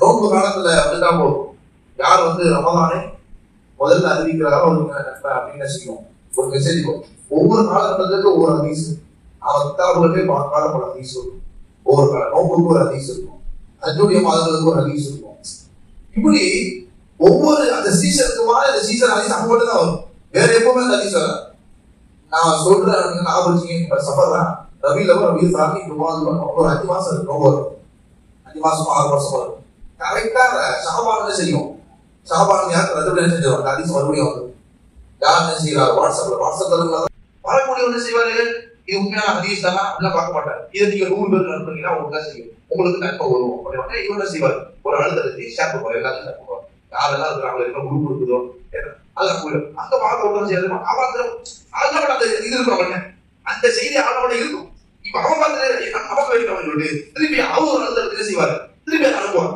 நோன்பு காலத்துல வந்துட்டா போதும் யார் வந்து ரமதானே முதல்ல அறிவிக்கிறாரோ அவருக்கு அப்படின்னு செய்வோம் ஒரு மெசேஜ் ஒவ்வொரு காலகட்டத்துக்கு ஒவ்வொரு அதிசு அவன் கிதாபுகளே பார்க்காத பல அதிசு இருக்கும். ஒவ்வொரு கால நோன்புக்கு ஒரு அதிசு இருக்கும். அஜுடைய மாதங்களுக்கு ஒரு அதிசு இருக்கும். இப்படி ஒவ்வொரு அந்த சீசனுக்கு மாதிரி அந்த சீசன் அதிசு அங்க மட்டும் தான் வரும். வேற எப்பவுமே அந்த அதிசு வராது. நான் சொல்றேன் நீங்க ஞாபகம் வச்சுக்கீங்க சஃபர் தான். ரவி ரவி சாமி ஒரு அஞ்சு மாசம் இருக்கும் நோம்பு அஞ்சு மாசம் ஆறு மாசம் வரும். கரெக்டா ஷாபான் செய்யும். ஷாபான் யார்? ரஜபுல் என்ன செஞ்சிருவாங்க ஹதீஸ் மறுபடியும் வந்து யார் என்ன செய்யறாரு வாட்ஸ்அப்ல வாட்ஸ்அப் வாட்ஸ்அப்ல வரக்கூடிய ஒன்று செய்வாரு இது உண்மையான ஹதீஸ் தானா? அப்படிலாம் பார்க்க மாட்டார் இதை நீங்க நூறு பேர் அனுப்புனீங்கன்னா உங்களுக்கு செய்யும். உங்களுக்கு நன்மை வரும். அப்படின்னு இவர் என்ன செய்வார் ஒரு அழுத்தத்தை ஷேர் பண்ணுவார் எல்லாத்தையும் ஷேர் பண்ணுவார் யாரெல்லாம் இருக்கிறாங்களோ என்ன குரூப் இருக்குதோ அதெல்லாம் போயிடும். அங்க பார்க்க ஒன்றும் செய்யாது அவன் அந்த அதனால அந்த இது இருக்கிறவங்க அந்த செய்தி அவனோட இருக்கும். இப்ப அவன் பார்த்து நமக்கு வைக்கிறவன் திருப்பி அவர் ஒரு அழுத்தத்தை செய்வாரு? திருப்பி அதை அனுப்புவார்.